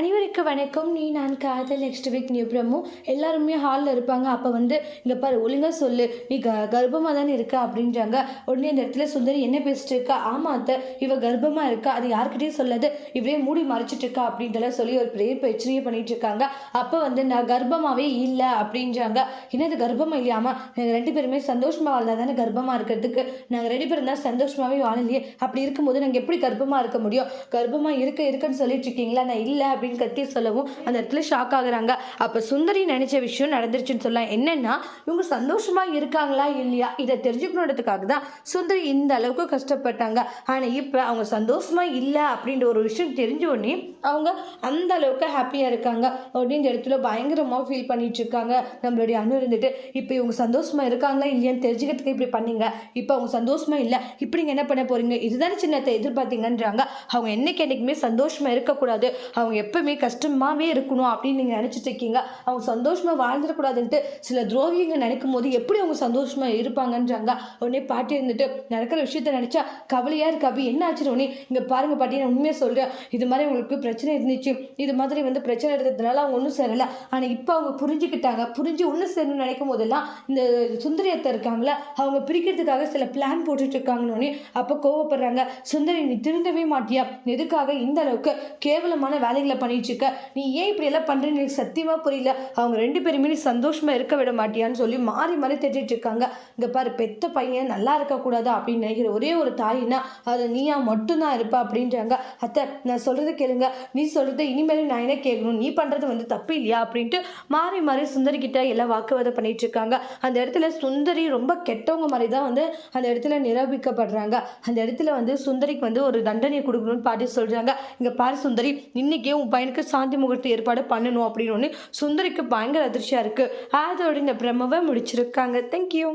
அனைவருக்கு வணக்கம். நீ நான் காதல் நெக்ஸ்ட் வீக் நியூ பிரம்மு. எல்லாருமே ஹாலில் இருப்பாங்க. அப்போ வந்து இங்கே பாரு ஒழுங்காக சொல்லு. நீ க கர்ப்பமாக தானே இருக்க? அப்படின்றாங்க. உடனே அந்த இடத்துல சுந்தரி என்ன பேசிட்டு இருக்கா? ஆமா அத்தை. இவ கர்ப்பமாக இருக்கா? அது யாருக்கிட்டையும் சொல்லாது. இவரே மூடி மறைச்சிட்டு இருக்கா? அப்படின்ட்டுலாம் சொல்லி ஒரு பெரிய பிரச்சனையை பண்ணிட்டு இருக்காங்க. அப்போ வந்து நான் கர்ப்பமாகவே இல்லை அப்படின்றாங்க. என்னது கர்ப்பமாக இல்லையாமா? நாங்கள் ரெண்டு பேருமே சந்தோஷமாக வாழ்ந்தா தானே கர்ப்பமாக இருக்கிறதுக்கு. நாங்கள் ரெண்டு பேரும் தான் சந்தோஷமாகவே வாழலையே. அப்படி இருக்கும்போது நாங்கள் எப்படி கர்ப்பமாக இருக்க முடியும்? கர்ப்பமாக இருக்க இருக்குன்னு சொல்லிட்டு இருக்கீங்களா? நான் இல்லை அப்படின்னு கத்தி சொல்லவும் அந்த இடத்துல ஷாக் ஆகுறாங்க. அப்போ சுந்தரி நினைச்ச விஷயம் நடந்துருச்சுன்னு சொல்லலாம். என்னன்னா இவங்க சந்தோஷமா இருக்காங்களா இல்லையா? இதை தெரிஞ்சுக்கணுன்றதுக்காக தான் சுந்தரி இந்த அளவுக்கு கஷ்டப்பட்டாங்க. ஆனால் இப்போ அவங்க சந்தோஷமா இல்லை அப்படின்ற ஒரு விஷயம் தெரிஞ்ச உடனே அவங்க அந்த அளவுக்கு ஹாப்பியாக இருக்காங்க. உடனே இந்த இடத்துல பயங்கரமாக ஃபீல் பண்ணிட்டு இருக்காங்க. நம்மளுடைய அணு இருந்துட்டு இப்போ இவங்க சந்தோஷமா இருக்காங்களா இல்லையான்னு தெரிஞ்சுக்கிறதுக்கு இப்படி பண்ணீங்க. இப்போ அவங்க சந்தோஷமா இல்லை. இப்படி நீங்கள் என்ன பண்ண போறீங்க? இதுதானே சின்னத்தை எதிர்பார்த்தீங்கன்றாங்க. அவங்க என்னைக்கு என்னைக்குமே சந்தோஷமா இருக்கக்கூடாது. அவங்க எப்பவுமே கஷ்டமாகவே இருக்கணும் அப்படின்னு நீங்கள் நினச்சிட்டு இருக்கீங்க. அவங்க சந்தோஷமாக வாழ்ந்துடக்கூடாதுன்ட்டு சில துரோகிங்க நினைக்கும் போது எப்படி அவங்க சந்தோஷமாக இருப்பாங்கன்றாங்க. உடனே பாட்டி இருந்துட்டு நடக்கிற விஷயத்த நினச்சா கவலையாக இருக்கு. அப்படி என்ன ஆச்சு உடனே இங்கே பாருங்கள் பாட்டி நான் உண்மையை சொல்கிறேன் இது மாதிரி உங்களுக்கு பிரச்சனை இருந்துச்சு. இது மாதிரி வந்து பிரச்சனை இருந்ததுனால அவங்க ஒன்றும் சேரல ஆனால் இப்போ அவங்க புரிஞ்சுக்கிட்டாங்க. புரிஞ்சு ஒன்று சேரணும்னு நினைக்கும் போதெல்லாம் இந்த சுந்தரியத்தை இருக்காங்களா அவங்க பிரிக்கிறதுக்காக சில பிளான் போட்டுட்டு இருக்காங்கன்னு அப்போ கோவப்படுறாங்க. சுந்தரி நீ திருந்தவே மாட்டியா? எதுக்காக இந்த அளவுக்கு கேவலமான வேலைகளை பண்ணிட்டு இருக்க நீ ஏன் இப்படி எல்லாம் பண்ணுறேன்னு எனக்கு சத்தியமா புரியல. அவங்க ரெண்டு பேருமே நீ சந்தோஷமா இருக்க விட மாட்டியான்னு சொல்லி மாறி மாறி திட்டிட்டு இருக்காங்க இங்க பாரு பெத்த பையன் நல்லா இருக்கக்கூடாதா அப்படின்னு நினைக்கிற ஒரே ஒரு தாயினா அது நீயா மட்டும்தான் இருப்ப அப்படின்றாங்க. அத்தை நான் சொல்றதை கேளுங்க. நீ சொல்கிறத இனிமேலும் நான் என்ன கேட்கணும்? நீ பண்ணுறது வந்து தப்பு இல்லையா? அப்படின்ட்டு மாறி மாறி சுந்தரி கிட்ட எல்லாம் வாக்குவாதம் பண்ணிட்டு இருக்காங்க அந்த இடத்துல சுந்தரி ரொம்ப கெட்டவங்க மாதிரி தான் வந்து அந்த இடத்துல நிரூபிக்கப்படுறாங்க. அந்த இடத்துல வந்து சுந்தரிக்கு வந்து ஒரு தண்டனையை கொடுக்கணும்னு பாட்டி சொல்கிறாங்க இங்கே பாரு சுந்தரி இன்னைக்கே உன் பையனுக்கு சாந்தி முகூர்த்த ஏற்பாடு பண்ணணும் அப்படின்னு ஒன்று சுந்தரிக்கு பயங்கர அதிர்ச்சியாக இருக்குது அதோட இந்த பிரம்மவை முடிச்சிருக்காங்க. தேங்க்யூ